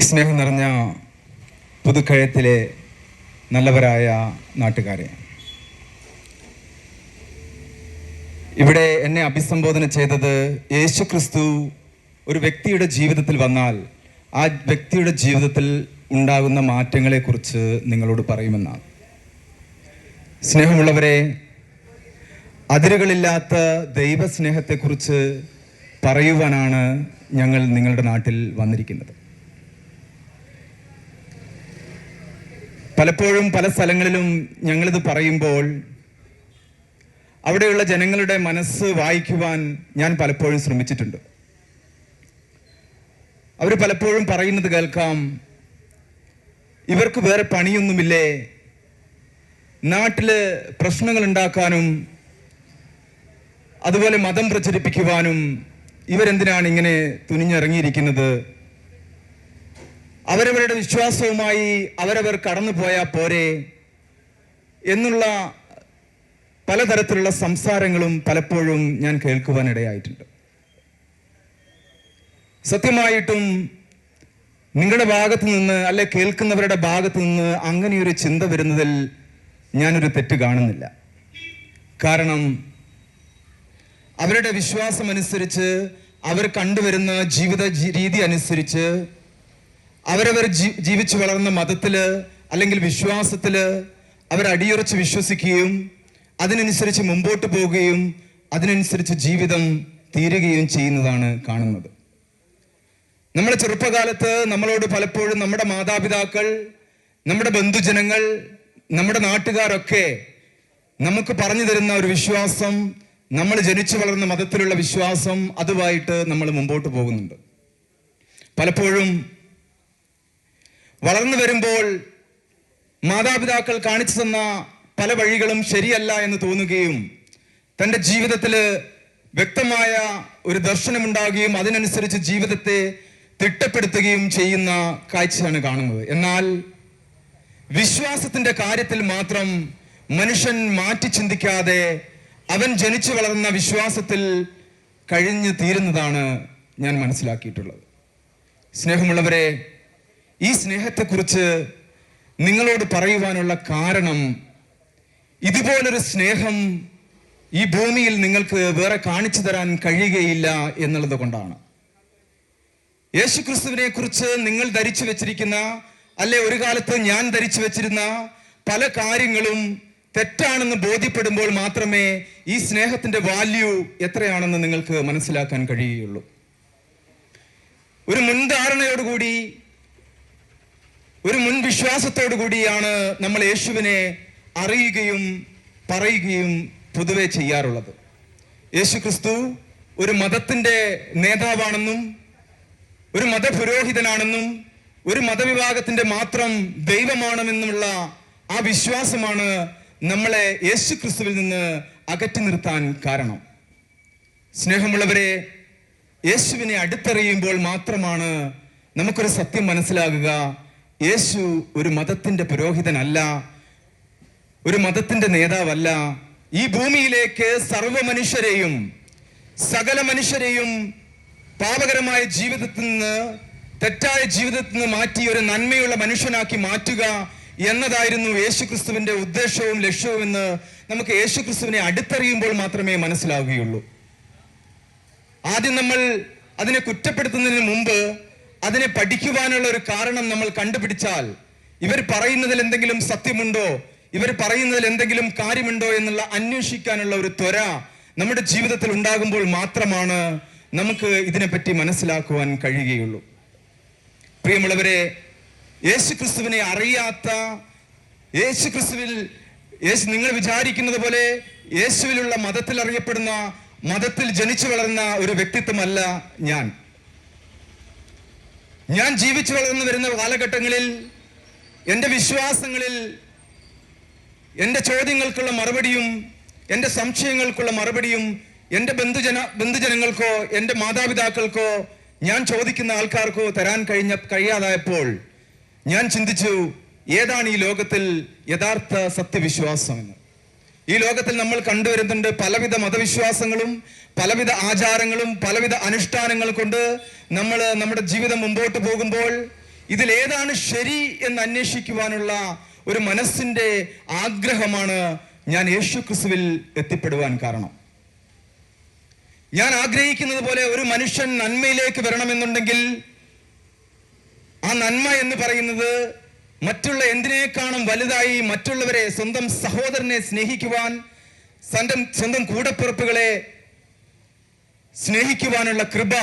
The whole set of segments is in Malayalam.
സ്നേഹം നിറഞ്ഞ പുതുക്കഴത്തിലെ നല്ലവരായ നാട്ടുകാരെ. ഇവിടെ എന്നെ അഭിസംബോധന ചെയ്തത് യേശു ക്രിസ്തു ഒരു വ്യക്തിയുടെ ജീവിതത്തിൽ വന്നാൽ ആ വ്യക്തിയുടെ ജീവിതത്തിൽ ഉണ്ടാകുന്ന മാറ്റങ്ങളെക്കുറിച്ച് നിങ്ങളോട് പറയുമെന്നാണ്. സ്നേഹമുള്ളവരെ അതിരുകളില്ലാത്ത ദൈവസ്നേഹത്തെക്കുറിച്ച് പറയുവാനാണ് ഞങ്ങൾ നിങ്ങളുടെ നാട്ടിൽ വന്നിരിക്കുന്നത്. പലപ്പോഴും പല സ്ഥലങ്ങളിലും ഞങ്ങളിത് പറയുമ്പോൾ അവിടെയുള്ള ജനങ്ങളുടെ മനസ്സ് വായിക്കുവാൻ ഞാൻ പലപ്പോഴും ശ്രമിച്ചിട്ടുണ്ട്. അവർ പലപ്പോഴും പറയുന്നത് കേൾക്കാം ഇവർക്ക് വേറെ പണിയൊന്നുമില്ലേ? നാട്ടിൽ പ്രശ്നങ്ങൾ ഉണ്ടാക്കാനും അതുപോലെ മതം പ്രചരിപ്പിക്കുവാനും ഇവരെന്തിനാണ് ഇങ്ങനെ തുനിഞ്ഞിറങ്ങിയിരിക്കുന്നത്? അവരവരുടെ വിശ്വാസവുമായി അവരവർ കടന്നു പോയാൽ പോരെ എന്നുള്ള പലതരത്തിലുള്ള സംസാരങ്ങളും പലപ്പോഴും ഞാൻ കേൾക്കുവാനിടയായിട്ടുണ്ട്. സത്യമായിട്ടും നിങ്ങളുടെ ഭാഗത്ത് നിന്ന് അല്ലെ കേൾക്കുന്നവരുടെ ഭാഗത്ത് നിന്ന് അങ്ങനെയൊരു ചിന്ത വരുന്നതിൽ ഞാനൊരു തെറ്റ് കാണുന്നില്ല. കാരണം അവരുടെ വിശ്വാസം അനുസരിച്ച് അവർ കണ്ടുവരുന്ന ജീവിത രീതി അനുസരിച്ച് അവരവർ ജീവിച്ചു വളർന്ന മതത്തിൽ അല്ലെങ്കിൽ വിശ്വാസത്തിൽ അവർ അടിയുറച്ച് വിശ്വസിക്കുകയും അതിനനുസരിച്ച് മുമ്പോട്ട് പോവുകയും അതിനനുസരിച്ച് ജീവിതം തീരുകയും ചെയ്യുന്നതാണ് കാണുന്നത്. നമ്മുടെ ചെറുപ്പകാലത്ത് നമ്മളോട് പലപ്പോഴും നമ്മുടെ മാതാപിതാക്കൾ നമ്മുടെ ബന്ധുജനങ്ങൾ നമ്മുടെ നാട്ടുകാരൊക്കെ നമുക്ക് പറഞ്ഞു തരുന്ന ഒരു വിശ്വാസം നമ്മൾ ജനിച്ചു വളർന്ന മതത്തിലുള്ള വിശ്വാസം അതുമായിട്ട് നമ്മൾ മുമ്പോട്ട് പോകുന്നുണ്ട്. പലപ്പോഴും വളർന്നു വരുമ്പോൾ മാതാപിതാക്കൾ കാണിച്ചു തന്ന പല വഴികളും ശരിയല്ല എന്ന് തോന്നുകയും തന്റെ ജീവിതത്തിൽ വ്യക്തമായ ഒരു ദർശനമുണ്ടാകുകയും അതിനനുസരിച്ച് ജീവിതത്തെ തിട്ടപ്പെടുത്തുകയും ചെയ്യുന്ന കാഴ്ചയാണ് കാണുന്നത്. എന്നാൽ വിശ്വാസത്തിന്റെ കാര്യത്തിൽ മാത്രം മനുഷ്യൻ മാറ്റി ചിന്തിക്കാതെ അവൻ ജനിച്ചു വളർന്ന വിശ്വാസത്തിൽ കഴിഞ്ഞു തീരുന്നതാണ് ഞാൻ മനസ്സിലാക്കിയിട്ടുള്ളത്. സ്നേഹമുള്ളവരെ ഈ സ്നേഹത്തെക്കുറിച്ച് നിങ്ങളോട് പറയുവാനുള്ള കാരണം ഇതുപോലൊരു സ്നേഹം ഈ ഭൂമിയിൽ നിങ്ങൾക്ക് വേറെ കാണിച്ചു തരാൻ കഴിയുകയില്ല എന്നുള്ളത് കൊണ്ടാണ്. യേശുക്രിസ്തുവിനെ കുറിച്ച് നിങ്ങൾ ധരിച്ചു വെച്ചിരിക്കുന്ന അല്ലെ ഒരു കാലത്ത് ഞാൻ ധരിച്ചു വെച്ചിരുന്ന പല കാര്യങ്ങളും തെറ്റാണെന്ന് ബോധ്യപ്പെടുമ്പോൾ മാത്രമേ ഈ സ്നേഹത്തിന്റെ വാല്യൂ എത്രയാണെന്ന് നിങ്ങൾക്ക് മനസ്സിലാക്കാൻ കഴിയുകയുള്ളൂ. ഒരു മുൻധാരണയോടുകൂടി ഒരു മുൻ വിശ്വാസത്തോടു കൂടിയാണ് നമ്മൾ യേശുവിനെ അറിയുകയും പറയുകയും പൊതുവെ ചെയ്യാറുള്ളത്. യേശു ക്രിസ്തു ഒരു മതത്തിന്റെ നേതാവാണെന്നും ഒരു മതപുരോഹിതനാണെന്നും ഒരു മതവിഭാഗത്തിന്റെ മാത്രം ദൈവമാണെന്നുമുള്ള ആ വിശ്വാസമാണ് നമ്മളെ യേശു ക്രിസ്തുവിൽ നിന്ന് അകറ്റി നിർത്താൻ കാരണം. സ്നേഹമുള്ളവരെ യേശുവിനെ അടുത്തറിയുമ്പോൾ മാത്രമാണ് നമുക്കൊരു സത്യം മനസ്സിലാകുക. യേശു ഒരു മതത്തിന്റെ പുരോഹിതനല്ല ഒരു മതത്തിന്റെ നേതാവല്ല. ഈ ഭൂമിയിലേക്ക് സർവ മനുഷ്യരെയും സകല മനുഷ്യരെയും പാപകരമായ ജീവിതത്തിൽ നിന്ന് തെറ്റായ ജീവിതത്തിൽ നിന്ന് മാറ്റി ഒരു നന്മയുള്ള മനുഷ്യനാക്കി മാറ്റുക എന്നതായിരുന്നു യേശുക്രിസ്തുവിന്റെ ഉദ്ദേശവും ലക്ഷ്യവും എന്ന് നമുക്ക് യേശുക്രിസ്തുവിനെ അടുത്തറിയുമ്പോൾ മാത്രമേ മനസ്സിലാവുകയുള്ളൂ. ആദ്യം നമ്മൾ അതിനെ കുറ്റപ്പെടുത്തുന്നതിന് മുമ്പ് അതിനെ പഠിക്കുവാനുള്ള ഒരു കാരണം നമ്മൾ കണ്ടുപിടിച്ചാൽ ഇവർ പറയുന്നതിൽ എന്തെങ്കിലും സത്യമുണ്ടോ ഇവർ പറയുന്നതിൽ എന്തെങ്കിലും കാര്യമുണ്ടോ എന്നുള്ള അന്വേഷിക്കാനുള്ള ഒരു ത്വര നമ്മുടെ ജീവിതത്തിൽ ഉണ്ടാകുമ്പോൾ മാത്രമാണ് നമുക്ക് ഇതിനെപ്പറ്റി മനസ്സിലാക്കുവാൻ കഴിയുകയുള്ളൂ. പ്രിയമുള്ളവരെ യേശു ക്രിസ്തുവിനെ അറിയാത്ത യേശു ക്രിസ്തുവിൽ യേശു നിങ്ങൾ വിചാരിക്കുന്നത് പോലെ യേശുവിലുള്ള മതത്തിൽ അറിയപ്പെടുന്ന മതത്തിൽ ജനിച്ചു വളർന്ന ഒരു വ്യക്തിത്വമല്ല ഞാൻ. ഞാൻ ജീവിച്ചു വളർന്നു വരുന്ന കാലഘട്ടങ്ങളിൽ എന്റെ വിശ്വാസങ്ങളിൽ എന്റെ ചോദ്യങ്ങൾക്കുള്ള മറുപടിയും എന്റെ സംശയങ്ങൾക്കുള്ള മറുപടിയും എന്റെ ബന്ധുജന ബന്ധുജനങ്ങൾക്കോ എന്റെ മാതാപിതാക്കൾക്കോ ഞാൻ ചോദിക്കുന്ന ആൾക്കാർക്കോ തരാൻ കഴിഞ്ഞ കഴിയാതായപ്പോൾ ഞാൻ ചിന്തിച്ചു ഏതാണ് ഈ ലോകത്തിൽ യഥാർത്ഥ സത്യവിശ്വാസം എന്ന്? ഈ ലോകത്തിൽ നമ്മൾ കണ്ടുവരുന്നുണ്ട് പലവിധ മതവിശ്വാസങ്ങളും പലവിധ ആചാരങ്ങളും പലവിധ അനുഷ്ഠാനങ്ങൾ കൊണ്ട് നമ്മൾ നമ്മുടെ ജീവിതം മുമ്പോട്ട് പോകുമ്പോൾ ഇതിലേതാണ് ശരി എന്ന് അന്വേഷിക്കുവാനുള്ള ഒരു മനസ്സിന്റെ ആഗ്രഹമാണ് ഞാൻ യേശു ക്രിസ്തുവിൽ എത്തിപ്പെടുവാൻ കാരണം. ഞാൻ ആഗ്രഹിക്കുന്നത് പോലെ ഒരു മനുഷ്യൻ നന്മയിലേക്ക് വരണമെന്നുണ്ടെങ്കിൽ ആ നന്മ എന്ന് പറയുന്നത് മറ്റുള്ള എന്തിനേക്കാളും വലുതായി മറ്റുള്ളവരെ സ്വന്തം സഹോദരനെ സ്നേഹിക്കുവാൻ സ്വന്തം സ്വന്തം കൂടപ്പിറപ്പുകളെ സ്നേഹിക്കുവാനുള്ള കൃപ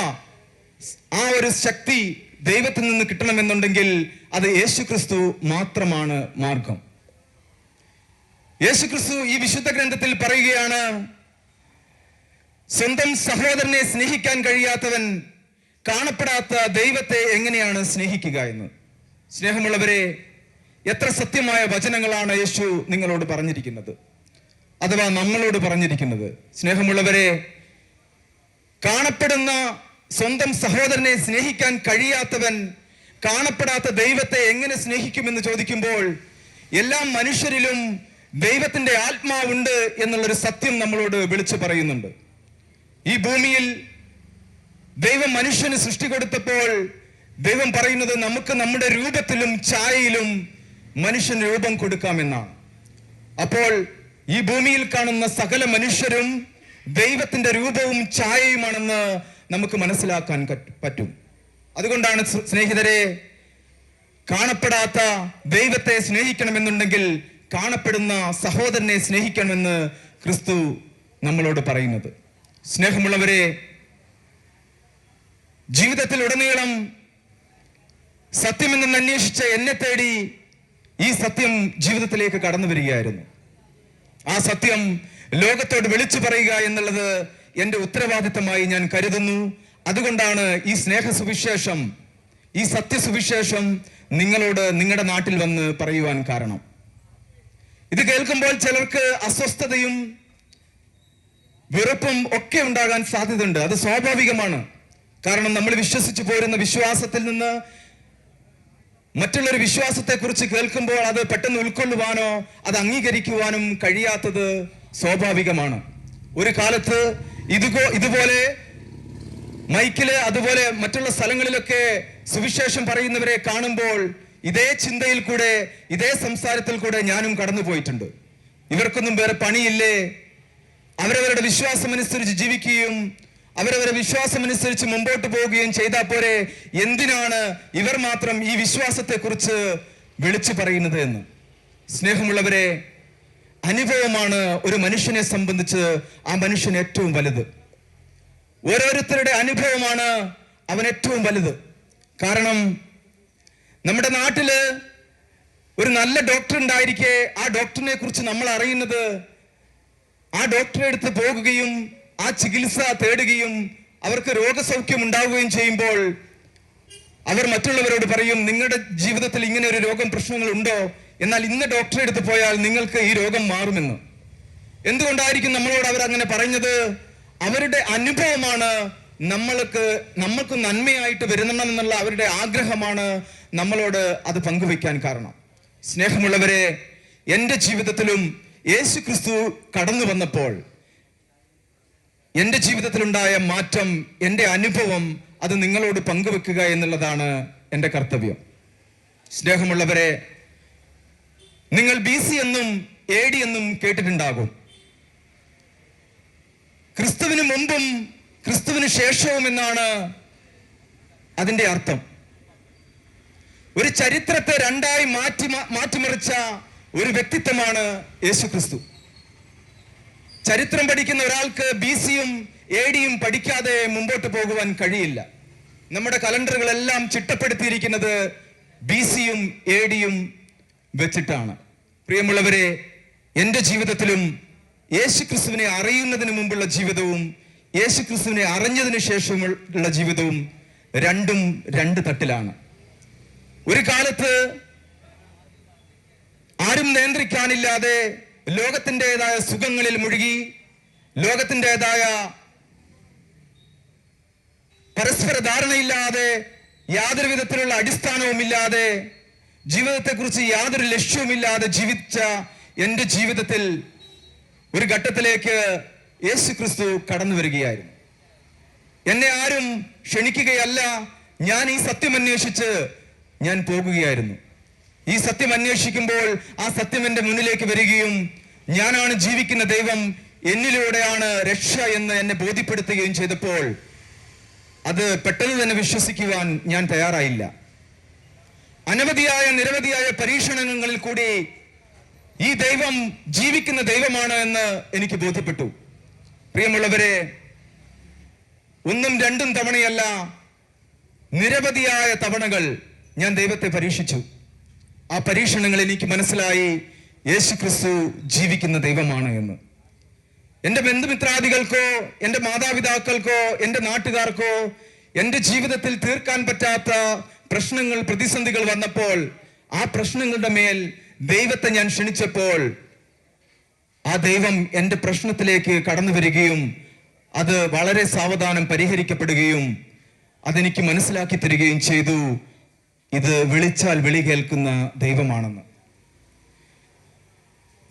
ആ ഒരു ശക്തി ദൈവത്തിൽ നിന്ന് കിട്ടണമെന്നുണ്ടെങ്കിൽ അത് യേശുക്രിസ്തു മാത്രമാണ് മാർഗം. യേശുക്രിസ്തു ഈ വിശുദ്ധ ഗ്രന്ഥത്തിൽ പറയുകയാണ് സ്വന്തം സഹോദരനെ സ്നേഹിക്കാൻ കഴിയാത്തവൻ കാണപ്പെടാത്ത ദൈവത്തെ എങ്ങനെയാണ് സ്നേഹിക്കുക എന്ന്? സ്നേഹമുള്ളവരെ എത്ര സത്യമായ വചനങ്ങളാണ് യേശു നിങ്ങളോട് പറഞ്ഞിരിക്കുന്നത്? അഥവാ നമ്മളോട് പറഞ്ഞിരിക്കുന്നത്? സ്നേഹമുള്ളവരെ കാണപ്പെടുന്ന സ്വന്തം സഹോദരനെ സ്നേഹിക്കാൻ കഴിയാത്തവൻ കാണപ്പെടാത്ത ദൈവത്തെ എങ്ങനെ സ്നേഹിക്കുമെന്ന് ചോദിക്കുമ്പോൾ എല്ലാ മനുഷ്യരിലും ദൈവത്തിന്റെ ആത്മാവുണ്ട് എന്നുള്ളൊരു സത്യം നമ്മളോട് വിളിച്ചു പറയുന്നുണ്ട്. ഈ ഭൂമിയിൽ ദൈവം മനുഷ്യന് സൃഷ്ടി കൊടുത്തപ്പോൾ ദൈവം പറയുന്നത് നമുക്ക് നമ്മുടെ രൂപത്തിലും ഛായയിലും മനുഷ്യൻ രൂപം കൊടുക്കാമെന്നാണ്. അപ്പോൾ ഈ ഭൂമിയിൽ കാണുന്ന സകല മനുഷ്യരും ദൈവത്തിന്റെ രൂപവും ഛായയുമാണെന്ന് നമുക്ക് മനസ്സിലാക്കാൻ പറ്റും. അതുകൊണ്ടാണ് സ്നേഹിതരെ കാണപ്പെടാത്ത ദൈവത്തെ സ്നേഹിക്കണമെന്നുണ്ടെങ്കിൽ കാണപ്പെടുന്ന സഹോദരനെ സ്നേഹിക്കണമെന്ന് ക്രിസ്തു നമ്മളോട് പറയുന്നത്. സ്നേഹമുള്ളവരെ ജീവിതത്തിൽ ഉടനീളം സത്യമെന്ന് അന്വേഷിച്ച എന്നെ തേടി ഈ സത്യം ജീവിതത്തിലേക്ക് കടന്നു വരികയായിരുന്നു. ആ സത്യം ലോകത്തോട് വിളിച്ചു പറയുക എന്നുള്ളത് എന്റെ ഉത്തരവാദിത്തമായി ഞാൻ കരുതുന്നു. അതുകൊണ്ടാണ് ഈ സ്നേഹ സുവിശേഷം ഈ സത്യസുവിശേഷം നിങ്ങളോട് നിങ്ങളുടെ നാട്ടിൽ വന്ന് പറയുവാൻ കാരണം. ഇത് കേൾക്കുമ്പോൾ ചിലർക്ക് അസ്വസ്ഥതയും വെറുപ്പും ഒക്കെ ഉണ്ടാകാൻ സാധ്യതയുണ്ട്. അത് സ്വാഭാവികമാണ്. കാരണം നമ്മൾ വിശ്വസിച്ചു പോരുന്ന വിശ്വാസത്തിൽ നിന്ന് മറ്റുള്ളൊരു വിശ്വാസത്തെക്കുറിച്ച് കേൾക്കുമ്പോൾ അത് പെട്ടെന്ന് ഉൾക്കൊള്ളുവാനോ അത് അംഗീകരിക്കുവാനും കഴിയാത്തത് സ്വാഭാവികമാണ്. ഒരു കാലത്ത് ഇതുപോ ഇതുപോലെ മൈക്കിൽ അതുപോലെ മറ്റുള്ള സ്ഥലങ്ങളിലൊക്കെ സുവിശേഷം പറയുന്നവരെ കാണുമ്പോൾ ഇതേ ചിന്തയിൽ കൂടെ ഇതേ സംസാരത്തിൽ കൂടെ ഞാനും കടന്നു പോയിട്ടുണ്ട്. ഇവർക്കൊന്നും വേറെ പണിയില്ലേ? അവരവരുടെ വിശ്വാസമനുസരിച്ച് ജീവിക്കുകയും അവരവരുടെ വിശ്വാസമനുസരിച്ച് മുമ്പോട്ട് പോവുകയും ചെയ്താൽ പോരെ. എന്തിനാണ് ഇവർ മാത്രം ഈ വിശ്വാസത്തെ കുറിച്ച് വിളിച്ചു പറയുന്നത് എന്ന്? സ്നേഹമുള്ളവരെ അനുഭവമാണ് ഒരു മനുഷ്യനെ സംബന്ധിച്ച് ആ മനുഷ്യൻ ഏറ്റവും വലുത്. ഓരോരുത്തരുടെ അനുഭവമാണ് അവൻ ഏറ്റവും വലുത്. കാരണം നമ്മുടെ നാട്ടിൽ ഒരു നല്ല ഡോക്ടർ ഉണ്ടായിരിക്കെ ആ ഡോക്ടറിനെ കുറിച്ച് നമ്മൾ അറിയുന്നത് ആ ഡോക്ടറെ അടുത്ത് പോകുകയും ആ ചികിത്സ തേടുകയും അവർക്ക് രോഗസൗഖ്യം ഉണ്ടാവുകയും ചെയ്യുമ്പോൾ അവർ മറ്റുള്ളവരോട് പറയും നിങ്ങളുടെ ജീവിതത്തിൽ ഇങ്ങനെ ഒരു രോഗം പ്രശ്നങ്ങൾ ഉണ്ടോ എന്നാൽ ഇന്ന് ഡോക്ടറെ അടുത്ത് പോയാൽ നിങ്ങൾക്ക് ഈ രോഗം മാറുമെന്ന്. എന്തുകൊണ്ടായിരിക്കും നമ്മളോട് അവർ അങ്ങനെ പറഞ്ഞത്? അവരുടെ അനുഭവമാണ് നമ്മൾക്ക് നമ്മൾക്ക് നന്മയായിട്ട് വരുന്നണമെന്നുള്ള അവരുടെ ആഗ്രഹമാണ് നമ്മളോട് അത് പങ്കുവയ്ക്കാൻ കാരണം. സ്നേഹമുള്ളവരെ എന്റെ ജീവിതത്തിലും യേശു ക്രിസ്തു കടന്നു വന്നപ്പോൾ എന്റെ ജീവിതത്തിലുണ്ടായ മാറ്റം എന്റെ അനുഭവം അത് നിങ്ങളോട് പങ്കുവെക്കുക എന്നുള്ളതാണ് എന്റെ കർത്തവ്യം. സ്നേഹമുള്ളവരെ നിങ്ങൾ ബി സി എന്നും എ ഡി എന്നും കേട്ടിട്ടുണ്ടാകും. ക്രിസ്തുവിന് മുമ്പും ക്രിസ്തുവിന് ശേഷവും എന്നാണ് അതിന്റെ അർത്ഥം. ഒരു ചരിത്രത്തെ രണ്ടായി മാറ്റി മാറ്റിമറിച്ച ഒരു വ്യക്തിത്വമാണ് യേശു ക്രിസ്തു ചരിത്രം പഠിക്കുന്ന ഒരാൾക്ക് ബി സിയും എ ഡിയും പഠിക്കാതെ മുമ്പോട്ട് പോകുവാൻ കഴിയില്ല. നമ്മുടെ കലണ്ടറുകളെല്ലാം ചിട്ടപ്പെടുത്തിയിരിക്കുന്നത് ബി സിയും എ ഡിയും വെച്ചിട്ടാണ്. പ്രിയമുള്ളവരെ എന്റെ ജീവിതത്തിലും യേശു ക്രിസ്തുവിനെ അറിയുന്നതിന് മുമ്പുള്ള ജീവിതവും യേശു ക്രിസ്തുവിനെ അറിഞ്ഞതിന് ശേഷമുള്ള ജീവിതവും രണ്ടും രണ്ട് തട്ടിലാണ്. ഒരു കാലത്ത് ആരും നിയന്ത്രിക്കാനില്ലാതെ ലോകത്തിന്റെതായ സുഖങ്ങളിൽ മുഴുകി ലോകത്തിന്റെതായ പരസ്പര ധാരണയില്ലാതെ യാതൊരു വിധത്തിലുള്ള അടിസ്ഥാനവുമില്ലാതെ ജീവിതത്തെക്കുറിച്ച് യാതൊരു ലക്ഷ്യവുമില്ലാതെ ജീവിച്ച എന്റെ ജീവിതത്തിൽ ഒരു ഘട്ടത്തിലേക്ക് യേശു ക്രിസ്തു കടന്നു വരികയായിരുന്നു. എന്നെ ആരും ക്ഷണിക്കുകയല്ല ഞാൻ ഈ സത്യം അന്വേഷിച്ച് ഞാൻ പോകുകയായിരുന്നു. ഈ സത്യം അന്വേഷിക്കുമ്പോൾ ആ സത്യം എന്റെ മുന്നിലേക്ക് വരികയും ഞാനാണ് ജീവിക്കുന്ന ദൈവം എന്നിലൂടെയാണ് രക്ഷ എന്ന് എന്നെ ബോധ്യപ്പെടുത്തുകയും ചെയ്തപ്പോൾ അത് പെട്ടെന്ന് തന്നെ വിശ്വസിക്കുവാൻ ഞാൻ തയ്യാറായില്ല. അനവധിയായ നിരവധിയായ പരീക്ഷണങ്ങളിൽ കൂടി ഈ ദൈവം ജീവിക്കുന്ന ദൈവമാണ് എന്ന് എനിക്ക് ബോധ്യപ്പെട്ടു. പ്രിയമുള്ളവരെ ഒന്നും രണ്ടും തവണയല്ല നിരവധിയായ തവണകൾ ഞാൻ ദൈവത്തെ പരീക്ഷിച്ചു. ആ പരീക്ഷണങ്ങൾ എനിക്ക് മനസ്സിലായി. യേശു ക്രിസ്തു ജീവിക്കുന്ന ദൈവമാണ് എന്ന്. എന്റെ ബന്ധുമിത്രാദികൾക്കോ എന്റെ മാതാപിതാക്കൾക്കോ എന്റെ നാട്ടുകാർക്കോ എന്റെ ജീവിതത്തിൽ തീർക്കാൻ പറ്റാത്ത പ്രശ്നങ്ങൾ പ്രതിസന്ധികൾ വന്നപ്പോൾ ആ പ്രശ്നങ്ങളുടെ മേൽ ദൈവത്തെ ഞാൻ ക്ഷണിച്ചപ്പോൾ ആ ദൈവം എന്റെ പ്രശ്നത്തിലേക്ക് കടന്നു വരികയും അത് വളരെ സാവധാനം പരിഹരിക്കപ്പെടുകയും അതെനിക്ക് മനസ്സിലാക്കി തരികയും ചെയ്തു. ഇത് വിളിച്ചാൽ വിളി കേൾക്കുന്ന ദൈവമാണെന്ന്.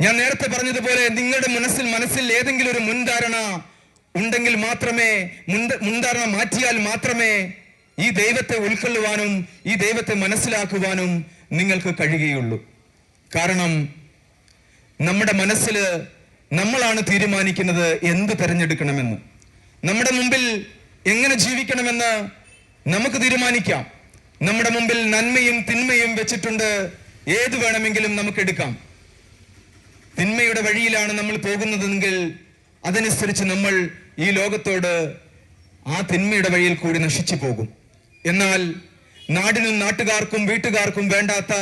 ഞാൻ നേരത്തെ പറഞ്ഞതുപോലെ നിങ്ങളുടെ മനസ്സിൽ മനസ്സിൽ ഏതെങ്കിലും ഒരു മുൻധാരണ ഉണ്ടെങ്കിൽ മാത്രമേ മുൻധാരണ മാറ്റിയാൽ മാത്രമേ ഈ ദൈവത്തെ ഉൾക്കൊള്ളുവാനും ഈ ദൈവത്തെ മനസ്സിലാക്കുവാനും നിങ്ങൾക്ക് കഴിയുകയുള്ളൂ. കാരണം നമ്മുടെ മനസ്സിൽ നമ്മളാണ് തീരുമാനിക്കുന്നത് എന്ത് തിരഞ്ഞെടുക്കണമെന്ന്. നമ്മുടെ മുമ്പിൽ എങ്ങനെ ജീവിക്കണമെന്ന് നമുക്ക് തീരുമാനിക്കാം. നമ്മുടെ മുമ്പിൽ നന്മയും തിന്മയും വെച്ചിട്ടുണ്ട്. ഏത് വേണമെങ്കിലും നമുക്ക് എടുക്കാം. തിന്മയുടെ വഴിയിലാണ് നമ്മൾ പോകുന്നതെങ്കിൽ അതനുസരിച്ച് നമ്മൾ ഈ ലോകത്തോട് ആ തിന്മയുടെ വഴിയിൽ കൂടി നശിച്ചു പോകും. എന്നാൽ നാടിനും നാട്ടുകാർക്കും വീട്ടുകാർക്കും വേണ്ടാത്ത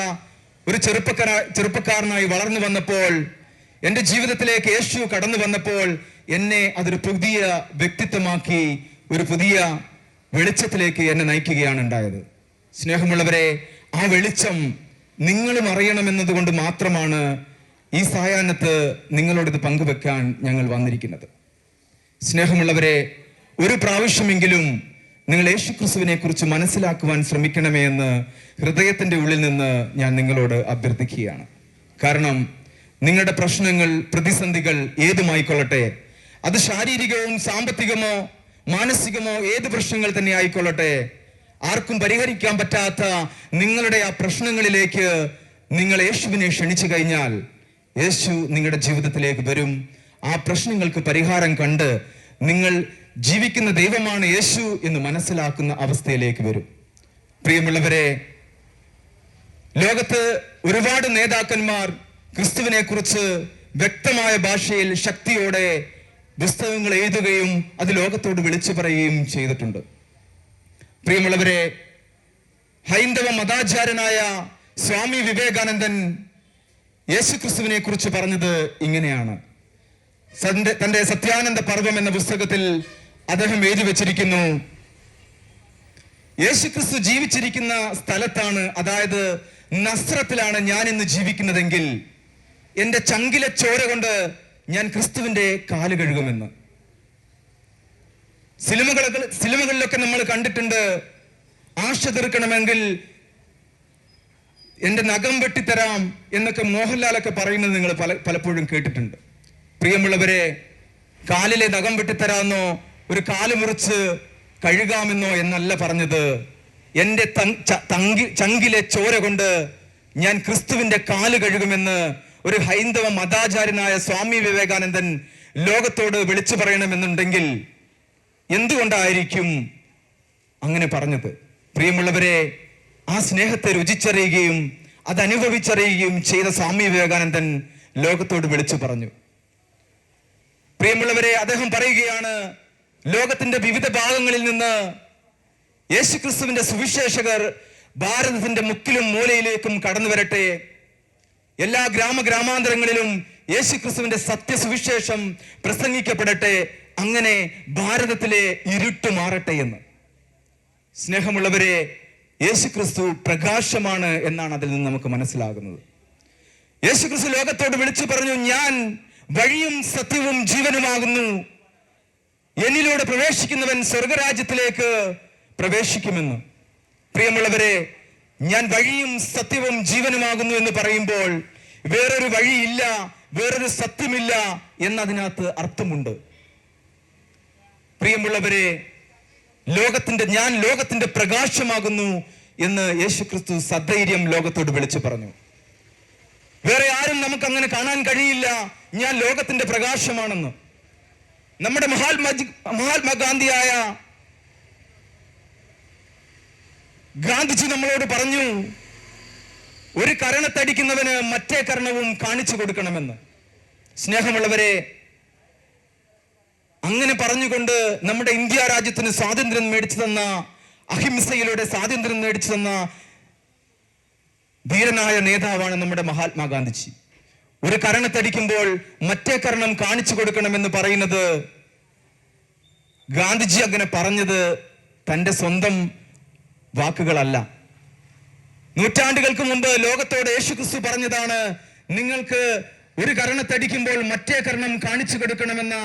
ഒരു ചെറുപ്പക്കാര ചെറുപ്പക്കാരനായി വളർന്നു വന്നപ്പോൾ എന്റെ ജീവിതത്തിലേക്ക് യേശു കടന്നു വന്നപ്പോൾ എന്നെ അതൊരു പുതിയ വ്യക്തിത്വമാക്കി ഒരു പുതിയ വെളിച്ചത്തിലേക്ക് എന്നെ നയിക്കുകയാണ് ഉണ്ടായത്. സ്നേഹമുള്ളവരെ ആ വെളിച്ചം നിങ്ങളും അറിയണമെന്നതുകൊണ്ട് മാത്രമാണ് ഈ സായാഹ്നത്ത് നിങ്ങളോട് ഇത് പങ്കുവെക്കാൻ ഞങ്ങൾ വന്നിരിക്കുന്നത്. സ്നേഹമുള്ളവരെ ഒരു പ്രാവശ്യമെങ്കിലും നിങ്ങൾ യേശുക്രിസ്തുവിനെ കുറിച്ച് മനസ്സിലാക്കുവാൻ ശ്രമിക്കണമേ എന്ന് ഹൃദയത്തിന്റെ ഉള്ളിൽ നിന്ന് ഞാൻ നിങ്ങളോട് അഭ്യർത്ഥിക്കുകയാണ്. കാരണം നിങ്ങളുടെ പ്രശ്നങ്ങൾ പ്രതിസന്ധികൾ ഏതുമായിക്കൊള്ളട്ടെ അത് ശാരീരികവും സാമ്പത്തികമോ മാനസികമോ ഏത് പ്രശ്നങ്ങൾ തന്നെ ആയിക്കൊള്ളട്ടെ ആർക്കും പരിഹരിക്കാൻ പറ്റാത്ത നിങ്ങളുടെ ആ പ്രശ്നങ്ങളിലേക്ക് നിങ്ങൾ യേശുവിനെ ക്ഷണിച്ചു കഴിഞ്ഞാൽ യേശു നിങ്ങളുടെ ജീവിതത്തിലേക്ക് വരും. ആ പ്രശ്നങ്ങൾക്ക് പരിഹാരം കണ്ട് നിങ്ങൾ ജീവിക്കുന്ന ദൈവമാണ് യേശു എന്ന് മനസ്സിലാക്കുന്ന അവസ്ഥയിലേക്ക് വരും. പ്രിയമുള്ളവരെ ലോകത്ത് ഒരുപാട് നേതാക്കന്മാർ ക്രിസ്തുവിനെ കുറിച്ച് വ്യക്തമായ ഭാഷയിൽ ശക്തിയോടെ പുസ്തകങ്ങൾ എഴുതുകയും അത് ലോകത്തോട് വിളിച്ചു പറയുകയും ചെയ്തിട്ടുണ്ട്. പ്രിയമുള്ളവരെ ഹൈന്ദവ മതാചാരനായ സ്വാമി വിവേകാനന്ദൻ യേശുക്രിസ്തുവിനെ കുറിച്ച് പറഞ്ഞത് ഇങ്ങനെയാണ്. തന്റെ സത്യാനന്ദ പർവം എന്ന പുസ്തകത്തിൽ അദ്ദേഹം എഴുതി വെച്ചിരിക്കുന്നു. യേശുക്രിസ്തു ജീവിച്ചിരിക്കുന്ന സ്ഥലത്താണ് അതായത് നസ്രത്തിലാണ് ഞാൻ ഇന്ന് ജീവിക്കുന്നതെങ്കിൽ എന്റെ ചങ്കിലെ ചോര കൊണ്ട് ഞാൻ ക്രിസ്തുവിന്റെ കാൽ കഴുകുമെന്ന്. സിനിമകളൊക്കെ സിനിമകളിലൊക്കെ നമ്മൾ കണ്ടിട്ടുണ്ട് ആശ തീർക്കണമെങ്കിൽ എന്റെ നഖം വെട്ടിത്തരാം എന്നൊക്കെ മോഹൻലാലൊക്കെ പറയുന്നത് നിങ്ങൾ പല പലപ്പോഴും കേട്ടിട്ടുണ്ട്. പ്രിയമുള്ളവരെ കാലിലെ നഖം വെട്ടിത്തരാമെന്നോ ഒരു കാൽ മുറിച്ച് കഴുകാമെന്നോ എന്നല്ല പറഞ്ഞത്. ച- തങ്കി- ചങ്കിലെ ചോര കൊണ്ട് ഞാൻ ക്രിസ്തുവിന്റെ കാൽ കഴുകുമെന്ന് ഒരു ഹൈന്ദവ മതാചാര്യനായ സ്വാമി വിവേകാനന്ദൻ ലോകത്തോട് വിളിച്ചു പറയണമെന്നുണ്ടെങ്കിൽ എന്തുകൊണ്ടായിരിക്കും അങ്ങനെ പറഞ്ഞത്? പ്രിയമുള്ളവരെ ആ സ്നേഹത്തെ രുചിച്ചറിയുകയും അതനുഭവിച്ചറിയുകയും ചെയ്ത സ്വാമി വിവേകാനന്ദൻ ലോകത്തോട് വിളിച്ചു പറഞ്ഞു. പ്രിയമുള്ളവരെ അദ്ദേഹം പറയുകയാണ് ലോകത്തിന്റെ വിവിധ ഭാഗങ്ങളിൽ നിന്ന് യേശുക്രിസ്തുവിന്റെ സുവിശേഷകർ ഭാരതത്തിന്റെ മുക്കിലും മൂലയിലേക്കും കടന്നു വരട്ടെ. എല്ലാ ഗ്രാമ ഗ്രാമാന്തരങ്ങളിലും യേശുക്രിസ്തുവിന്റെ സത്യസുവിശേഷം പ്രസംഗിക്കപ്പെടട്ടെ. അങ്ങനെ ഭാരതത്തിലെ ഇരുട്ട് മാറട്ടെ എന്ന്. സ്നേഹമുള്ളവരെ യേശുക്രിസ്തു പ്രകാശമാണ് എന്നാണ് അതിൽ നിന്ന് നമുക്ക് മനസ്സിലാകുന്നത്. യേശുക്രിസ്തു ലോകത്തോട് വിളിച്ചു പറഞ്ഞു ഞാൻ വഴിയും സത്യവും ജീവനുമാകുന്നു. എന്നിലൂടെ പ്രവേശിക്കുന്നവൻ സ്വർഗരാജ്യത്തിലേക്ക് പ്രവേശിക്കുമെന്ന്. പ്രിയമുള്ളവരെ ഞാൻ വഴിയും സത്യവും ജീവനുമാകുന്നു എന്ന് പറയുമ്പോൾ വേറൊരു വഴിയില്ല വേറൊരു സത്യമില്ല എന്നതിനകത്ത് അർത്ഥമുണ്ട്. പ്രിയമുള്ളവരെ ലോകത്തിന്റെ ഞാൻ ലോകത്തിന്റെ പ്രകാശമാകുന്നു എന്ന് യേശു ക്രിസ്തു സധൈര്യം ലോകത്തോട് വിളിച്ചു പറഞ്ഞു. വേറെ ആരും നമുക്ക് അങ്ങനെ കാണാൻ കഴിയില്ല. ഞാൻ ലോകത്തിന്റെ പ്രകാശമാണെന്ന്. നമ്മുടെ മഹാത്മാ മഹാത്മാഗാന്ധിയായ ഗാന്ധിജി നമ്മളോട് പറഞ്ഞു ഒരു കരണത്തടിക്കുന്നവന് മറ്റേ കരണവും കാണിച്ചു കൊടുക്കണമെന്ന്. സ്നേഹമുള്ളവരെ അങ്ങനെ പറഞ്ഞുകൊണ്ട് നമ്മുടെ ഇന്ത്യ രാജ്യത്തിന് സ്വാതന്ത്ര്യം മേടിച്ചു തന്ന അഹിംസയിലൂടെ സ്വാതന്ത്ര്യം മേടിച്ചു തന്ന ധീരനായ നേതാവാണ് നമ്മുടെ മഹാത്മാഗാന്ധിജി ഒരു കരണത്തടിക്കുമ്പോൾ മറ്റേ കരണം കാണിച്ചു കൊടുക്കണമെന്ന് പറയുന്നത് ഗാന്ധിജി അങ്ങനെ പറഞ്ഞത് തന്റെ സ്വന്തം വാക്കുകളല്ല. നൂറ്റാണ്ടുകൾക്ക് മുമ്പ് ലോകത്തോട് യേശുക്രിസ്തു പറഞ്ഞതാണ് നിങ്ങൾക്ക് ഒരു കരണത്തടിക്കുമ്പോൾ മറ്റേ കരണം കാണിച്ചു കൊടുക്കണമെന്ന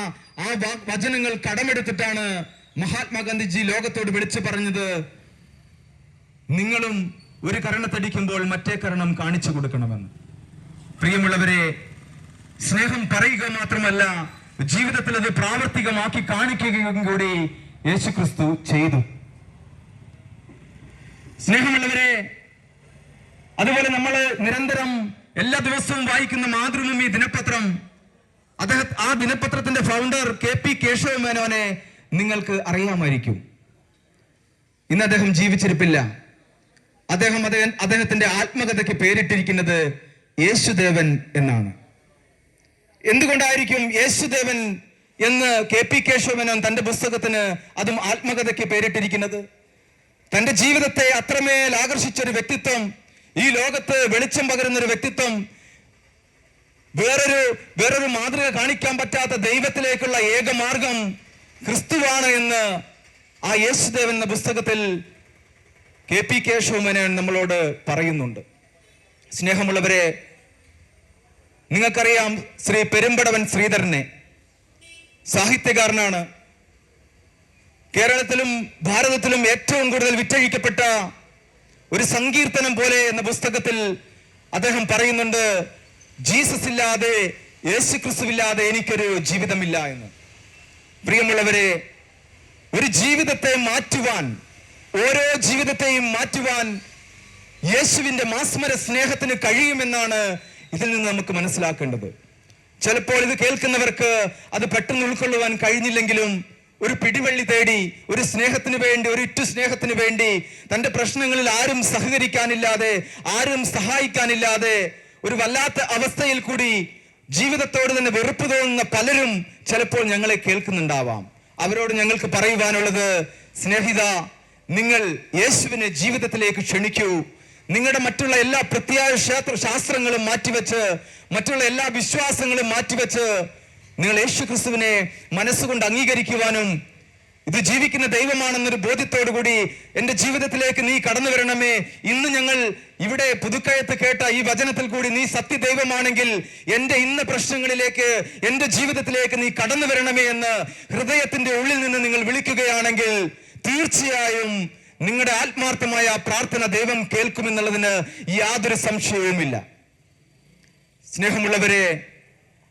ആ വചനങ്ങൾ കടമെടുത്തിട്ടാണ് മഹാത്മാഗാന്ധിജി ലോകത്തോട് വിളിച്ചു പറഞ്ഞത്. നിങ്ങളും ഒരു കരണത്തടിക്കുമ്പോൾ മറ്റേ കരണം കാണിച്ചു കൊടുക്കണമെന്ന്. പ്രിയമുള്ളവരെ സ്നേഹം പറയുക മാത്രമല്ല ജീവിതത്തിൽ അത് പ്രാവർത്തികമാക്കി കാണിക്കുകയും കൂടി യേശുക്രിസ്തു ചെയ്തു. സ്നേഹമുള്ളവരെ അതുപോലെ നമ്മൾ നിരന്തരം എല്ലാ ദിവസവും വായിക്കുന്ന മാതൃഭൂമി ദിനപത്രം. അദ്ദേഹം ആ ദിനപത്രത്തിന്റെ ഫൗണ്ടർ കെ പി കേശവ മേനോനെ നിങ്ങൾക്ക് അറിയാമായിരിക്കും. ഇന്ന് അദ്ദേഹം ജീവിച്ചിരിപ്പില്ല. അദ്ദേഹം അദ്ദേഹം അദ്ദേഹത്തിന്റെ ആത്മകഥയ്ക്ക് പേരിട്ടിരിക്കുന്നത് യേശുദേവൻ എന്നാണ്. എന്തുകൊണ്ടായിരിക്കും യേശുദേവൻ എന്ന് കെ പി കേശവമേനോൻ തന്റെ പുസ്തകത്തിന് അതും ആത്മകഥയ്ക്ക് പേരിട്ടിരിക്കുന്നത്? തന്റെ ജീവിതത്തെ അത്രമേൽ ആകർഷിച്ച ഒരു വ്യക്തിത്വം ഈ ലോകത്ത് വെളിച്ചം പകരുന്ന ഒരു വ്യക്തിത്വം വേറൊരു വേറൊരു മാതൃക കാണിക്കാൻ പറ്റാത്ത ദൈവത്തിലേക്കുള്ള ഏക മാർഗം ക്രിസ്തുവാണ് എന്ന് ആ യേശുദേവൻ എന്ന പുസ്തകത്തിൽ കെ പി കേശവമേനോൻ നമ്മളോട് പറയുന്നുണ്ട്. സ്നേഹമുള്ളവരെ നിങ്ങൾക്കറിയാം ശ്രീ പെരുമ്പടവൻ ശ്രീധരനെ. സാഹിത്യകാരനാണ്. കേരളത്തിലും ഭാരതത്തിലും ഏറ്റവും കൂടുതൽ വിറ്റഴിക്കപ്പെട്ട ഒരു സങ്കീർത്തനം പോലെ എന്ന പുസ്തകത്തിൽ അദ്ദേഹം പറയുന്നുണ്ട് ജീസസ് ഇല്ലാതെ യേശു ക്രിസ്തുവില്ലാതെ എനിക്കൊരു ജീവിതമില്ല എന്ന്. പ്രിയമുള്ളവരെ ഒരു ജീവിതത്തെ മാറ്റുവാൻ ഓരോ ജീവിതത്തെയും മാറ്റുവാൻ യേശുവിന്റെ മാസ്മര സ്നേഹത്തിന് കഴിയുമെന്നാണ് ഇതിൽ നിന്ന് നമുക്ക് മനസ്സിലാക്കേണ്ടത്. ചിലപ്പോൾ ഇത് കേൾക്കുന്നവർക്ക് അത് പെട്ടെന്ന് ഉൾക്കൊള്ളുവാൻ കഴിഞ്ഞില്ലെങ്കിലും ഒരു പിടിവള്ളി തേടി ഒരു സ്നേഹത്തിന് വേണ്ടി ഒരു ഇറ്റു സ്നേഹത്തിന് വേണ്ടി തന്റെ പ്രശ്നങ്ങളിൽ ആരും സഹകരിക്കാനില്ലാതെ ആരും സഹായിക്കാനില്ലാതെ ഒരു വല്ലാത്ത അവസ്ഥയിൽ കൂടി ജീവിതത്തോട് തന്നെ വെറുപ്പ് തോന്നുന്ന പലരും ചിലപ്പോൾ ഞങ്ങളെ കേൾക്കുന്നുണ്ടാവാം. അവരോട് ഞങ്ങൾക്ക് പറയുവാനുള്ളത് സ്നേഹിത നിങ്ങൾ യേശുവിനെ ജീവിതത്തിലേക്ക് ക്ഷണിക്കൂ. നിങ്ങളുടെ മറ്റുള്ള എല്ലാ പ്രത്യായ ക്ഷേത്ര ശാസ്ത്രങ്ങളും മാറ്റിവെച്ച് മറ്റുള്ള എല്ലാ വിശ്വാസങ്ങളും മാറ്റിവെച്ച് നിങ്ങൾ യേശു ക്രിസ്തുവിനെ മനസ്സുകൊണ്ട് അംഗീകരിക്കുവാനും ഇത് ജീവിക്കുന്ന ദൈവമാണെന്നൊരു ബോധ്യത്തോടു കൂടി എന്റെ ജീവിതത്തിലേക്ക് നീ കടന്നു വരണമേ. ഇന്ന് ഞങ്ങൾ ഇവിടെ പുതുക്കയത്ത് കേട്ട ഈ വചനത്തിൽ കൂടി നീ സത്യദൈവമാണെങ്കിൽ എന്റെ ഇന്ന പ്രശ്നങ്ങളിലേക്ക് എന്റെ ജീവിതത്തിലേക്ക് നീ കടന്നു വരണമേ എന്ന് ഹൃദയത്തിന്റെ ഉള്ളിൽ നിന്ന് നിങ്ങൾ വിളിക്കുകയാണെങ്കിൽ തീർച്ചയായും നിങ്ങളുടെ ആത്മാർത്ഥമായ പ്രാർത്ഥന ദൈവം കേൾക്കുമെന്നുള്ളതിന് യാതൊരു സംശയവുമില്ല. സ്നേഹമുള്ളവരെ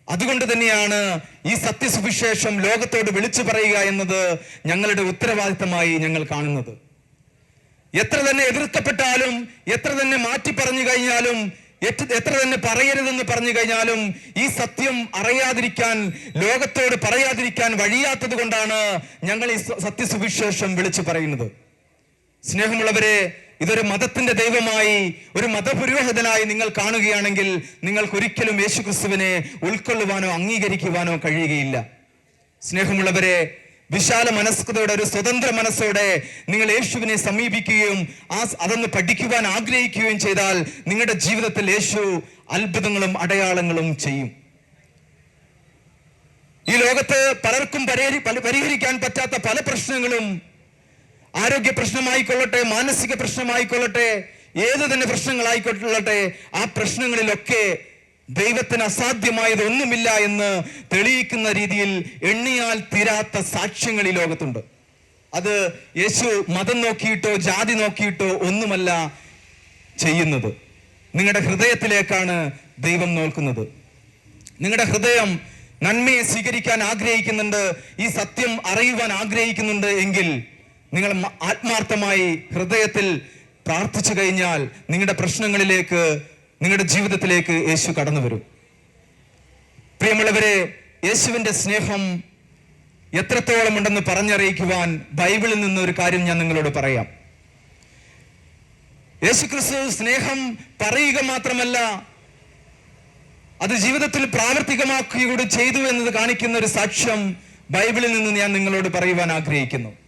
അതുകൊണ്ട് തന്നെയാണ് ഈ സത്യസുവിശേഷം ലോകത്തോട് വിളിച്ചു പറയുക എന്നത് ഞങ്ങളുടെ ഉത്തരവാദിത്തമായി ഞങ്ങൾ കാണുന്നത്. എത്ര തന്നെ എതിർക്കപ്പെട്ടാലും എത്ര തന്നെ മാറ്റി പറഞ്ഞു കഴിഞ്ഞാലും എത്ര തന്നെ പറയരുതെന്ന് പറഞ്ഞു കഴിഞ്ഞാലും ഈ സത്യം അറിയാതിരിക്കാൻ ലോകത്തോട് പറയാതിരിക്കാൻ വഴിയാത്തത് കൊണ്ടാണ് ഞങ്ങൾ ഈ സത്യസുവിശേഷം വിളിച്ചു പറയുന്നത്. സ്നേഹമുള്ളവരെ ഇതൊരു മതത്തിന്റെ ദൈവമായി ഒരു മതപുരോഹിതനായി നിങ്ങൾ കാണുകയാണെങ്കിൽ നിങ്ങൾക്ക് ഒരിക്കലും യേശുക്രിസ്തുവിനെ ഉൾക്കൊള്ളുവാനോ അംഗീകരിക്കുവാനോ കഴിയുകയില്ല. സ്നേഹമുള്ളവരെ വിശാല മനസ്കതയോടെ ഒരു സ്വതന്ത്ര മനസ്സോടെ നിങ്ങൾ യേശുവിനെ സമീപിക്കുകയും ആ അതൊന്ന് പഠിക്കുവാൻ ആഗ്രഹിക്കുകയും ചെയ്താൽ നിങ്ങളുടെ ജീവിതത്തിൽ യേശു അത്ഭുതങ്ങളും അടയാളങ്ങളും ചെയ്യും. ഈ ലോകത്ത് പലർക്കും പരിഹരി പരിഹരിക്കാൻ പറ്റാത്ത പല പ്രശ്നങ്ങളും ആരോഗ്യ പ്രശ്നമായിക്കൊള്ളട്ടെ മാനസിക പ്രശ്നമായിക്കൊള്ളട്ടെ ഏത് തന്നെ പ്രശ്നങ്ങളായിക്കൊള്ളട്ടെ ആ പ്രശ്നങ്ങളിലൊക്കെ ദൈവത്തിന് അസാധ്യമായത് ഒന്നുമില്ല എന്ന് തെളിയിക്കുന്ന രീതിയിൽ എണ്ണിയാൽ തീരാത്ത സാക്ഷ്യങ്ങൾ ഈ ലോകത്തുണ്ട്. അത് യേശു മതം നോക്കിയിട്ടോ ജാതി നോക്കിയിട്ടോ ഒന്നുമല്ല ചെയ്യുന്നത്. നിങ്ങളുടെ ഹൃദയത്തിലേക്കാണ് ദൈവം നോക്കുന്നത്. നിങ്ങളുടെ ഹൃദയം നന്മയെ സ്വീകരിക്കാൻ ആഗ്രഹിക്കുന്നുണ്ട് ഈ സത്യം അറിയുവാൻ ആഗ്രഹിക്കുന്നുണ്ട് എങ്കിൽ നിങ്ങൾ ആത്മാർത്ഥമായി ഹൃദയത്തിൽ പ്രാർത്ഥിച്ചു കഴിഞ്ഞാൽ നിങ്ങളുടെ പ്രശ്നങ്ങളിലേക്ക് നിങ്ങളുടെ ജീവിതത്തിലേക്ക് യേശു കടന്നു വരും പ്രിയമുള്ളവരെ യേശുവിന്റെ സ്നേഹം എത്രത്തോളം ഉണ്ടെന്ന് പറഞ്ഞറിയിക്കുവാൻ ബൈബിളിൽ നിന്ന് ഒരു കാര്യം ഞാൻ നിങ്ങളോട് പറയാം. യേശുക്രിസ്തു സ്നേഹം പറയുക മാത്രമല്ല അത് ജീവിതത്തിൽ പ്രാവർത്തികമാക്കുകയും കൂടി ചെയ്തു എന്നത് കാണിക്കുന്ന ഒരു സാക്ഷ്യം ബൈബിളിൽ നിന്ന് ഞാൻ നിങ്ങളോട് പറയുവാൻ ആഗ്രഹിക്കുന്നു.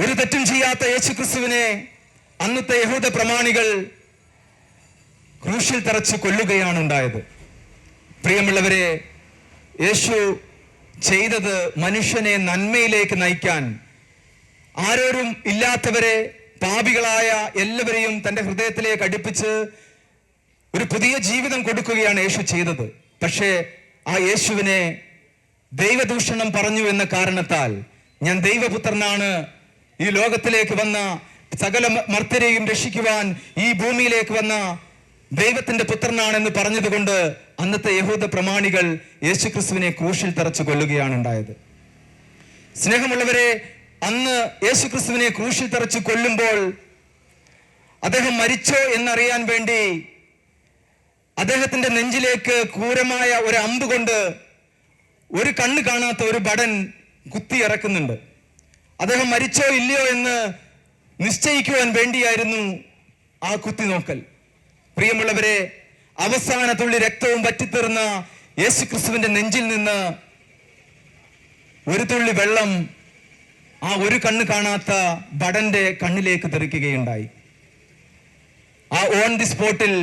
ഒരു തെറ്റും ചെയ്യാത്ത യേശുക്രിസ്തുവിനെ അന്നത്തെ യഹൂദ പ്രമാണികൾ ക്രൂശിൽ തറച്ച് കൊല്ലുകയാണ് ഉണ്ടായത്. പ്രിയമുള്ളവരെ യേശു ചെയ്തത് മനുഷ്യനെ നന്മയിലേക്ക് നയിക്കാൻ. ആരോരും ഇല്ലാത്തവരെ പാപികളായ എല്ലാവരെയും തന്റെ ഹൃദയത്തിലേക്ക് അടുപ്പിച്ച് ഒരു പുതിയ ജീവിതം കൊടുക്കുകയാണ് യേശു ചെയ്തത്. പക്ഷേ ആ യേശുവിനെ ദൈവദൂഷണം പറഞ്ഞു എന്ന കാരണത്താൽ ഞാൻ ദൈവപുത്രനാണ് ഈ ലോകത്തിലേക്ക് വന്ന സകല മർത്തരെയും രക്ഷിക്കുവാൻ ഈ ഭൂമിയിലേക്ക് വന്ന ദൈവത്തിന്റെ പുത്രനാണെന്ന് പറഞ്ഞതുകൊണ്ട് അന്നത്തെ യഹൂദ പ്രമാണികൾ യേശുക്രിസ്തുവിനെ ക്രൂശിൽ തറച്ചു കൊല്ലുകയാണ് ഉണ്ടായത്. സ്നേഹമുള്ളവരെ അന്ന് യേശുക്രിസ്തുവിനെ ക്രൂശിൽ തറച്ചു കൊല്ലുമ്പോൾ അദ്ദേഹം മരിച്ചോ എന്നറിയാൻ വേണ്ടി അദ്ദേഹത്തിന്റെ നെഞ്ചിലേക്ക് ക്രൂരമായ ഒരു അമ്പ് കൊണ്ട് ഒരു കണ്ണ് കാണാത്ത ഒരു ബടൻ കുത്തി ഇറക്കുന്നുണ്ട് അദ്ദേഹം മരിച്ചോ ഇല്ലയോ എന്ന് നിശ്ചയിക്കുവാൻ വേണ്ടിയായിരുന്നു ആ കുത്തി നോക്കൽ. പ്രിയമുള്ളവരെ അവസാന തുള്ളി രക്തവും പറ്റിത്തീർന്ന യേശുക്രിസ്തുവിന്റെ നെഞ്ചിൽ നിന്ന് ഒരു തുള്ളി വെള്ളം ആ ഒരു കണ്ണ് കാണാത്ത ബടന്റെ കണ്ണിലേക്ക് തെറിക്കുകയുണ്ടായി. ആ ഓൺ ദി സ്പോട്ടിൽ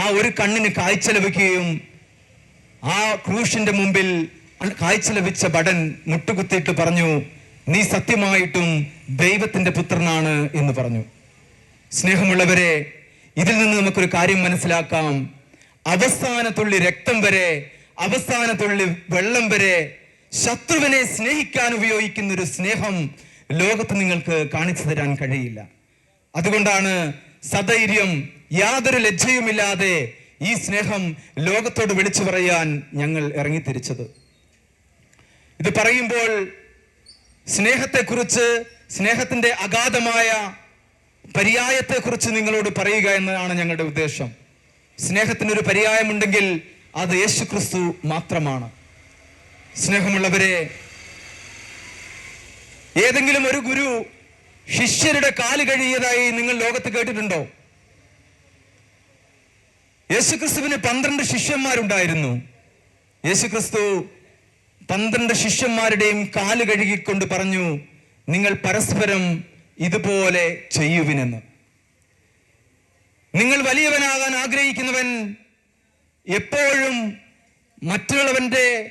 ആ ഒരു കണ്ണിന് കാഴ്ച ലഭിക്കുകയും ആ ക്രൂശിന്റെ മുമ്പിൽ കാഴ്ച ലഭിച്ച ബടൻ മുട്ടുകുത്തിയിട്ട് പറഞ്ഞു നീ സത്യമായിട്ടും ദൈവത്തിന്റെ പുത്രനാണ് എന്ന് പറഞ്ഞു. സ്നേഹമുള്ളവരെ ഇതിൽ നിന്ന് നമുക്കൊരു കാര്യം മനസ്സിലാക്കാം. അവസാന തുള്ളി രക്തം വരെ അവസാന തുള്ളി വെള്ളം വരെ ശത്രുവിനെ സ്നേഹിക്കാൻ ഉപയോഗിക്കുന്ന ഒരു സ്നേഹം ലോകത്ത് നിങ്ങൾക്ക് കാണിച്ചു തരാൻ കഴിയില്ല. അതുകൊണ്ടാണ് സധൈര്യം യാതൊരു ലജ്ജയുമില്ലാതെ ഈ സ്നേഹം ലോകത്തോട് വിളിച്ചു പറയാൻ ഞങ്ങൾ ഇറങ്ങിത്തിരിച്ചത്. ഇത് പറയുമ്പോൾ സ്നേഹത്തെക്കുറിച്ച് സ്നേഹത്തിന്റെ അഗാധമായ പര്യായത്തെക്കുറിച്ച് നിങ്ങളോട് പറയുക എന്നതാണ് ഞങ്ങളുടെ ഉദ്ദേശം. സ്നേഹത്തിനൊരു പര്യായമുണ്ടെങ്കിൽ അത് യേശു ക്രിസ്തു മാത്രമാണ്. സ്നേഹമുള്ളവരെ ഏതെങ്കിലും ഒരു ഗുരു ശിഷ്യരുടെ കാൽ കഴിയതായി നിങ്ങൾ ലോകത്ത് കേട്ടിട്ടുണ്ടോ? യേശുക്രിസ്തുവിന് പന്ത്രണ്ട് ശിഷ്യന്മാരുണ്ടായിരുന്നു. യേശുക്രിസ്തു പന്ത്രണ്ട് ശിഷ്യന്മാരുടെയും കാൽ കഴുകിക്കൊണ്ട് പറഞ്ഞു നിങ്ങൾ പരസ്പരം ഇതുപോലെ ചെയ്യുവിനെന്ന്. നിങ്ങൾ വലിയവനാകാൻ ആഗ്രഹിക്കുന്നവൻ എപ്പോഴും മറ്റുള്ളവന്റെ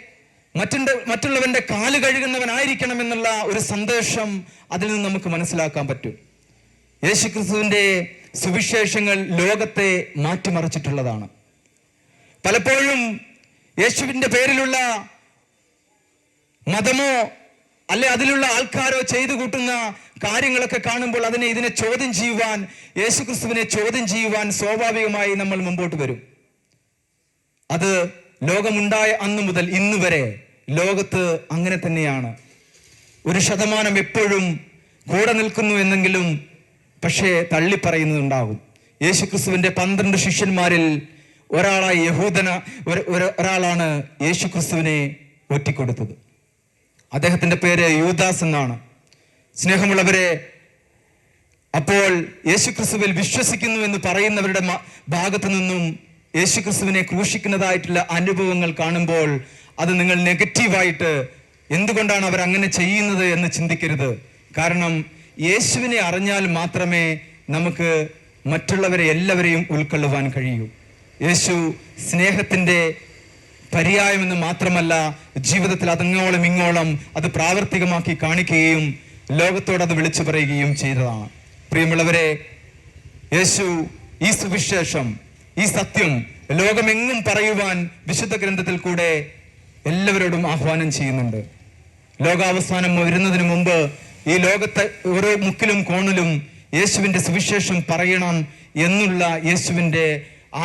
മറ്റുണ്ട് മറ്റുള്ളവന്റെ കാൽ കഴുകുന്നവനായിരിക്കണം എന്നുള്ള ഒരു സന്ദേശം അതിൽ നിന്ന് നമുക്ക് മനസ്സിലാക്കാൻ പറ്റും. യേശുക്രിസ്തുവിന്റെ സുവിശേഷങ്ങൾ ലോകത്തെ മാറ്റിമറിച്ചിട്ടുള്ളതാണ്. പലപ്പോഴും യേശുവിന്റെ പേരിലുള്ള മതമോ അല്ലെ അതിലുള്ള ആൾക്കാരോ ചെയ്തു കൂട്ടുന്ന കാര്യങ്ങളൊക്കെ കാണുമ്പോൾ അതിനെ ഇതിനെ ചോദ്യം ചെയ്യുവാൻ യേശുക്രിസ്തുവിനെ ചോദ്യം ചെയ്യുവാൻ സ്വാഭാവികമായി നമ്മൾ മുമ്പോട്ട് വരും. അത് ലോകമുണ്ടായ അന്ന് മുതൽ ഇന്ന് വരെ ലോകത്ത് അങ്ങനെ തന്നെയാണ്. ഒരു ശതമാനം എപ്പോഴും കൂടെ നിൽക്കുന്നു എന്നെങ്കിലും പക്ഷേ തള്ളിപ്പറയുന്നുണ്ടാകും യേശുക്രിസ്തുവിന്റെ പന്ത്രണ്ട് ശിഷ്യന്മാരിൽ ഒരാളായി യഹൂദന ഒരു- ഒരു- ഒരാളാണ് യേശുക്രിസ്തുവിനെ ഒറ്റിക്കൊടുത്തത്. അദ്ദേഹത്തിന്റെ പേര് യൂദാസ് എന്നാണ്. സ്നേഹമുള്ളവരെ അപ്പോൾ യേശുക്രിസ്തുവിൽ വിശ്വസിക്കുന്നു എന്ന് പറയുന്നവരുടെ ഭാഗത്തു നിന്നും യേശുക്രിസ്തുവിനെ ക്രൂശിക്കുന്നതായിട്ടുള്ള അനുഭവങ്ങൾ കാണുമ്പോൾ അത് നിങ്ങൾ നെഗറ്റീവായിട്ട് എന്തുകൊണ്ടാണ് അവർ അങ്ങനെ ചെയ്യുന്നത് എന്ന് ചിന്തിക്കരുത്. കാരണം യേശുവിനെ അറിഞ്ഞാൽ മാത്രമേ നമുക്ക് മറ്റുള്ളവരെ എല്ലാവരെയും ഉൾക്കൊള്ളുവാൻ കഴിയൂ. യേശു സ്നേഹത്തിന്റെ പര്യായമെന്ന് മാത്രമല്ല ജീവിതത്തിൽ അതങ്ങോളം ഇങ്ങോളം അത് പ്രാവർത്തികമാക്കി കാണിക്കുകയും ലോകത്തോട് അത് വിളിച്ചു പറയുകയും ചെയ്തതാണ്. പ്രിയമുള്ളവരെ യേശു ഈ സുവിശേഷം ഈ സത്യം ലോകമെങ്ങും പറയുവാൻ വിശുദ്ധ ഗ്രന്ഥത്തിൽ കൂടെ എല്ലാവരോടും ആഹ്വാനം ചെയ്യുന്നുണ്ട്. ലോകാവസാനം വരുന്നതിന് മുമ്പ് ഈ ലോകത്തെ ഓരോ മുക്കിലും കോണിലും യേശുവിന്റെ സുവിശേഷം പറയണം എന്നുള്ള യേശുവിന്റെ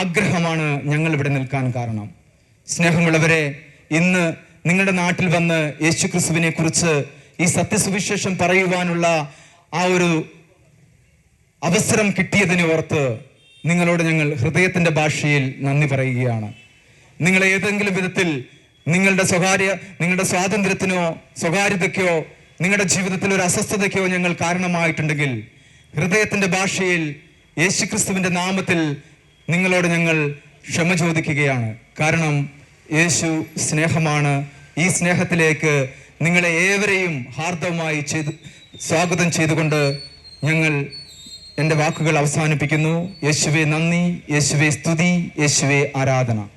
ആഗ്രഹമാണ് ഞങ്ങൾ ഇവിടെ നിൽക്കാൻ കാരണം. സ്നേഹമുള്ളവരെ ഇന്ന് നിങ്ങളുടെ നാട്ടിൽ വന്ന് യേശു ക്രിസ്തുവിനെ കുറിച്ച് ഈ സത്യസുവിശേഷം പറയുവാനുള്ള ആ ഒരു അവസരം കിട്ടിയതിനെ ഓർത്ത് നിങ്ങളോട് ഞങ്ങൾ ഹൃദയത്തിന്റെ ഭാഷയിൽ നന്ദി പറയുകയാണ്. നിങ്ങൾ ഏതെങ്കിലും വിധത്തിൽ നിങ്ങളുടെ സ്വകാര്യ നിങ്ങളുടെ സ്വാതന്ത്ര്യത്തിനോ സ്വകാര്യതയ്ക്കോ നിങ്ങളുടെ ജീവിതത്തിൽ ഒരു അസ്വസ്ഥതയ്ക്കോ ഞങ്ങൾ കാരണമായിട്ടുണ്ടെങ്കിൽ ഹൃദയത്തിന്റെ ഭാഷയിൽ യേശുക്രിസ്തുവിന്റെ നാമത്തിൽ നിങ്ങളോട് ഞങ്ങൾ ക്ഷമ ചോദിക്കുകയാണ്. കാരണം യേശു സ്നേഹമാണ്. ഈ സ്നേഹത്തിലേക്ക് നിങ്ങളെ ഏവരെയും ഹാർദവമായി ചെയ്ത് സ്വാഗതം ചെയ്തുകൊണ്ട് ഞങ്ങൾ എന്റെ വാക്കുകൾ അവസാനിപ്പിക്കുന്നു. യേശുവെ നന്ദി യേശുവെ സ്തുതി യേശുവെ ആരാധന.